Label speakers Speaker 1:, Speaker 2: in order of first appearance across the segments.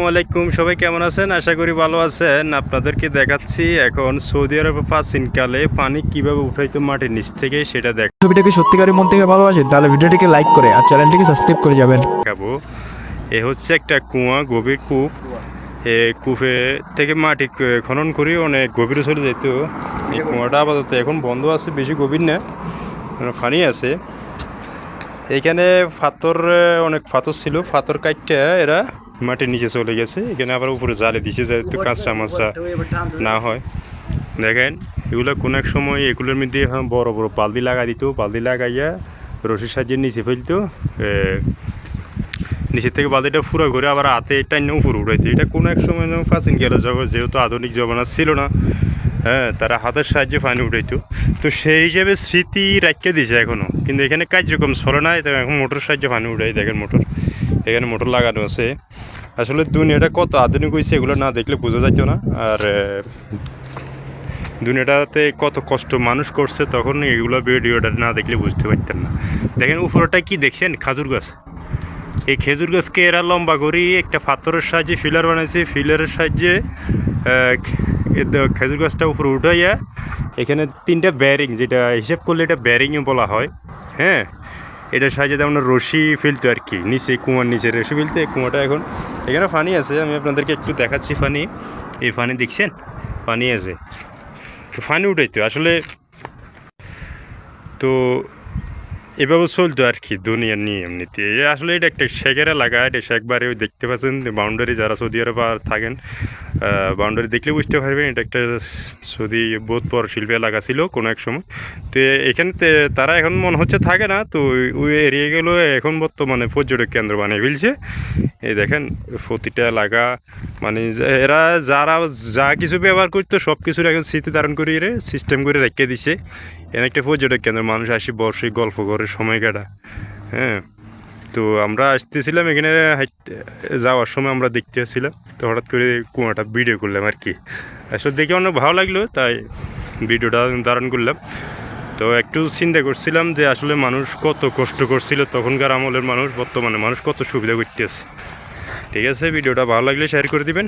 Speaker 1: আসসালামাইকুম সবাই কেমন আছেন? আশা করি ভালো আছেন। আপনাদেরকে দেখাচ্ছি এখন সৌদি আরবে প্রাচীনকালে পানি কীভাবে উঠাইতো মাটির নিচ থেকে সেটা দেখ
Speaker 2: ছবিটাকে সত্যিকারের মন থেকে ভালোবাসেন তাহলে ভিডিওটিকে লাইক করে আর চ্যানেলটিকে সাবস্ক্রাইব করে যাবেন।
Speaker 1: দেখাবো। এ হচ্ছে একটা কুয়া গভীর কূপ। এ কূপে থেকে মাটি খনন করি অনেক গভীরে চলে যেত। এই কুয়াটা আপাতত এখন বন্ধ আছে বেশি গভীর না মানে পানি আছে। এখানে পাথর আহ, অনেক পাথর ছিল পাথর কাটতে এরা মাটির নিচে চলে গেছে এখানে আবার উপরে জালে দিছে যেহেতু কাঁচরা মাছরা না হয়। দেখেন এগুলো কোনো এক সময় এগুলোর মধ্যে হ্যাঁ, বড় বড় বালদি লাগাই দিত বালদি লাগাইয়া রশির সাহায্যে নিচে ফেলতো নিচের থেকে বালতিটা পুরো ঘুরে আবার হাতে টাইনে উপরে উঠাইতো। এটা কোনো এক সময় প্রাচীন গেল জগৎ যেহেতু আধুনিক জমানা ছিল না হ্যাঁ তারা হাতের সাহায্যে পানি উঠাইতো। তো সেই হিসাবে স্মৃতি রাখিয়ে দিছে এখনও কিন্তু এখানে কার্যক্রম চলে এটা এখন মোটর সাহায্যে পানি উঠাই দেখেন মোটর এখানে মোটর লাগানো আছে। আসলে দুনিয়াটা কত আধুনিক হয়েছে এগুলো না দেখলে বোঝা যাইতো না। আর দুনিয়াটাতে কত কষ্ট মানুষ করছে তখন এগুলো ভিডিওটা না দেখলে বুঝতে পারতেন না। দেখেন উপরটা কি দেখছেন? খাজুর গাছ। এই খেজুর গাছকে এরা লম্বা করি একটা পাথরের সাহায্যে ফিলার বানাইছে। ফিলারের সাহায্যে খেজুর গাছটা উপরে উঠাইয়া এখানে তিনটা ব্যারিং যেটা হিসাব করলে এটা ব্যারিংও বলা হয়। হ্যাঁ? এটার সাহায্যে তেমন রশি ফেলতো আর কি। নিচে কুয়ার নিচে রশি ফেলতে কুয়াটা এখন। এখানে ফানি আছে, আমি আপনাদেরকে একটু দেখাচ্ছি ফানি। এই ফানি দেখছেন? ফানি আছে। পানি উঠাইতো, আসলে তো এভাবে চলতো আর কি দুনিয়ার নিয়ে এমনিতে আসলে এটা একটা শেখের এলাকা, এটা শেখবারে দেখতে পাচ্ছেন বাউন্ডারি যারা সৌদি আরব আর থাকেন বাউন্ডারি দেখলে বুঝতে পারবেন, এটা একটা সৌদি বোধ পর শিল্প এলাকা ছিল কোনো এক সময়। তো এখানে তারা এখন মনে হচ্ছে থাকে না, তো ওই- এরিয়াগুলো এখন বর্তমানে পর্যটক কেন্দ্র বানিয়ে ফেলছে। এই দেখেন, প্রতিটা এলাকা মানে এরা যারা যা কিছু ব্যবহার করতো, সব কিছুর এখন স্মৃতি ধারণ করে সিস্টেম করে রেখে দিছে। এখানে একটা পর্যটক কেন্দ্র, মানুষ আসি, বসে, গল্প করে, সময় কাটা হ্যাঁ তো আমরা আসতেছিলাম এখানে যাওয়ার সময় আমরা দেখতে আসছিলাম। তো হঠাৎ করে কুয়াটা ভিডিও করলাম আর কি। আসলে দেখে অনেক ভালো লাগল, তাই ভিডিওটা ধারণ করলাম। তো একটু চিন্তা করছিলাম যে আসলে মানুষ কত কষ্ট করছিল, তখনকার আমলের মানুষ, বর্তমানে মানুষ কত সুবিধা করতেছে। ঠিক আছে ভিডিওটা ভালো লাগলে শেয়ার করে দিবেন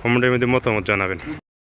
Speaker 1: কমেন্টের মধ্যে মতামত জানাবেন।